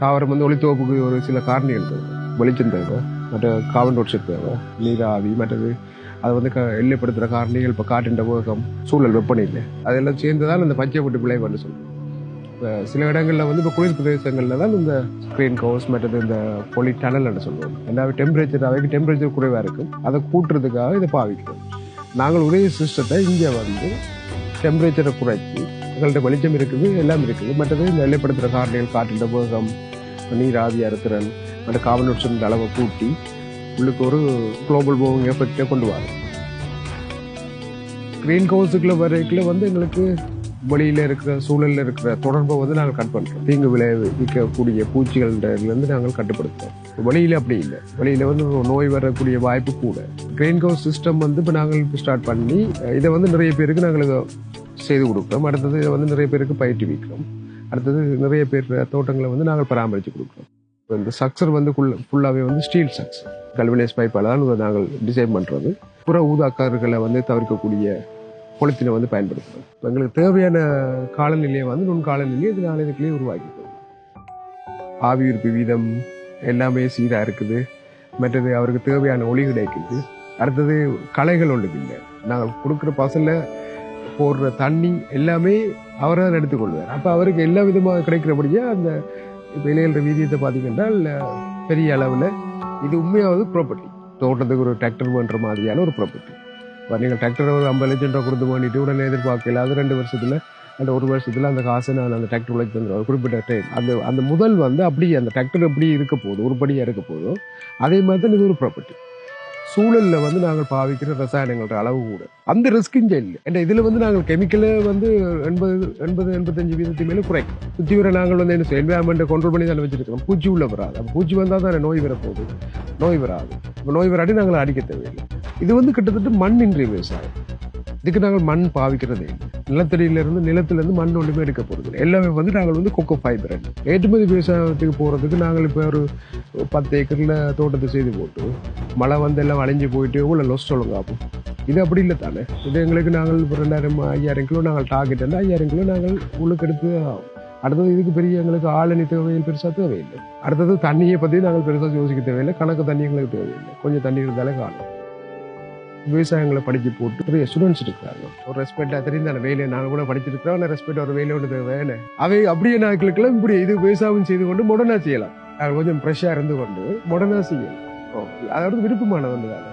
தாவரம் வந்து ஒளித்தோப்புக்கு ஒரு சில காரணிகள் தேவை. வெளிச்சம் தேவை. மற்ற கார்பன் டை ஆக்சைடு தேவை நீராவி மற்றது அதை வந்து க எல்லைப்படுத்துகிற காரணிகள் இப்போ காற்றின் உலகம் சூழல் வெப்பநிலை அதெல்லாம் சேர்ந்து தான் இந்த பச்சை பொட்டு விளைவுன்னு சொல்லுவோம் இப்போ சில இடங்களில் வந்து இப்போ குளிர் பிரதேசங்களில் தான் இந்த ஸ்க்ரீன் கவுஸ் மற்றது இந்த பொலி டனல்னு சொல்லுவோம் ஏன்னா டெம்பரேச்சர் அவைக்கு டெம்பரேச்சர் குறைவாக இருக்கும் அதை கூட்டுறதுக்காக இதை பாவிக்கிறோம். நாங்கள் ஒரே சிஸ்டத்தை இங்கே வந்து டெம்பரேச்சரை குறைச்சி எங்கள்கிட்ட வெளிச்சம் இருக்குது எல்லாம் இருக்குது. மற்றது இந்த எல்லைப்படுத்துகிற காரணிகள் காற்றின் வேகம் நீர் ஆவி அறுத்திறன் மற்ற கார்பன் டை ஆக்சைடு அளவை கூட்டி உள்ளுக்கு ஒரு குளோபல் வார்மிங் எஃபெக்டை கொண்டு வரும் கிரீன் ஹவுஸுக்குள்ள வரைக்குள்ள வந்து எங்களுக்கு வெளியில் இருக்கிற சூழலில் இருக்கிற தொடர்பை வந்து நாங்கள் கட் பண்ணுறோம் தீங்கு விளைவிக்கக்கூடிய பூச்சிகள்லேருந்து நாங்கள் கட்டுப்படுத்துகிறோம் வெளியில் அப்படி இல்லை. வெளியில் வந்து நோய் வரக்கூடிய வாய்ப்பு கூட. கிரீன் ஹவுஸ் சிஸ்டம் வந்து இப்போ நாங்கள் ஸ்டார்ட் பண்ணி இதை வந்து நிறைய பேருக்கு நாங்கள் செய்து கொடுக்குறோம். அடுத்தது வந்து நிறைய பேருக்கு பயிற்றுவிக்கிறோம் அடுத்தது நிறைய பேர் தோட்டங்களை வந்து நாங்கள் பராமரித்து கொடுக்குறோம். இந்த சக்சர் வந்து ஃபுல்லாகவே வந்து ஸ்டீல் சக்சர் கல்வினேஸ் பைப்பால் தான் இதை நாங்கள் டிசைன் பண்ணுறது புற ஊதாக்காரர்களை வந்து தவிர்க்கக்கூடிய பொலித்தினை வந்து பயன்படுத்துகிறோம் எங்களுக்கு தேவையான காலநிலையை வந்து நுண் காலநிலையை இது இதுக்குள்ளேயே உருவாக்கிக்கிறோம் ஆவியிருப்பு வீதம் எல்லாமே சீராக இருக்குது. மற்றது அவருக்கு தேவையான ஒளி கிடைக்குது. அடுத்தது களைகள் ஒன்றுக்கு இல்லை. நாங்கள் கொடுக்குற பசல போடுற தண்ணி எல்லாமே அவரை தான் எடுத்துக்கொள்வார். அப்போ அவருக்கு எல்லா விதமாக கிடைக்கிறபடியே அந்த இப்போ வீதியத்தை பார்த்தீங்கன்னா பெரிய அளவில் இது உண்மையாவது ப்ராப்பர்ட்டி தோட்டத்துக்கு ஒரு டிராக்டர் பண்ணுற மாதிரியான ஒரு ப்ராப்பர்ட்டி இப்போ நீங்கள் டிராக்டர் ஒரு ஐம்பது லட்சம் ரூபா கொடுத்து பண்ணிட்டு உடனே எதிர்பார்க்கல அது ரெண்டு வருஷத்தில் அந்த ஒரு வருஷத்தில் அந்த காசை நான் அந்த டிராக்டர் உழைச்சி தந்துடுவேன் குறிப்பிட்ட டைம் அந்த அந்த முதல் வந்து அப்படி அந்த டிராக்டர் எப்படி இருக்க போதும் ஒரு படியாக இருக்க போதும் அதே மாதிரி தான் இது ஒரு ப்ராப்பர்ட்டி சூழலில் வந்து நாங்கள் பாவிக்கிற ரசாயனங்களோட அளவு கூட. அந்த ரிஸ்க் இங்கே இல்லை. ஏன்னா இதில் வந்து நாங்கள் கெமிக்கலை வந்து எண்பது எண்பது எண்பத்தஞ்சு வீதத்துக்கு மேலே குறைக்கும். சுற்றி வர நாங்கள் வந்து என்ன என்வரான்மெண்ட்டை கண்ட்ரோல் பண்ணி தானே வச்சிருக்கோம் பூச்சி உள்ள வராது. அப்போ பூச்சி வந்தால் தானே நோய் வரப்போகுது. நோய் வராது. இப்போ நோய் வராட்டி நாங்கள் அடிக்க தேவையில்லை. இது வந்து கிட்டத்தட்ட மண்ணின்றி விவசாயம். இதுக்கு நாங்கள் மண் பாவிக்கிறதே இல்லை. நிலத்தடியிலிருந்து நிலத்திலிருந்து மண் ஒன்றுமே எடுக்க போகிறது எல்லாமே வந்து நாங்கள் வந்து கொக்கோ ஃபைபர் ஏற்றுமதி விவசாயத்துக்கு போகிறதுக்கு நாங்கள் இப்போ ஒரு பத்து ஏக்கரில் தோட்டத்தை செய்து போட்டு மழை வந்து எல்லாம் அழிஞ்சு போயிட்டு எவ்வளோ லொஸ் சொல்லுங்க இது அப்படி இல்லை தானே? இது எங்களுக்கு நாங்கள் இப்போ ரெண்டாயிரம் ஐயாயிரம் கிலோ நாங்கள் டார்கெட் ஐயாயிரம் கிலோ நாங்கள் உள்ளுக்கெடுத்து ஆகும் அடுத்தது இதுக்கு பெரிய எங்களுக்கு ஆளணி தேவையில் பெருசாக தேவையில்லை. அடுத்தது தண்ணியை பற்றி நாங்கள் பெருசாக யோசிக்க தேவையில்லை. கணக்கு தண்ணி எங்களுக்கு தேவையில்லை. கொஞ்சம் தண்ணி இருந்தாலே காணும். விவசாயங்களை படிக்க போட்டு நிறைய ஸ்டூடெண்ட்ஸ் இருக்கிறாங்க ஒரு ரெஸ்பெக்டா தெரியும் அந்த வேலையை நான் கூட படிச்சிருக்கிறோம் ஆனால் ரெஸ்பெக்ட் ஒரு வேலை ஒன்று வேலை அவை அப்படியே நாட்களுக்கெல்லாம் இப்படி இது விவசாயம் செய்து கொண்டு முடனா செய்யலாம். அது கொஞ்சம் ஃப்ரெஷ்ஷாக இருந்து கொண்டு முடனா செய்யலாம். அதாவது விருப்பமானது ஒன்று தானே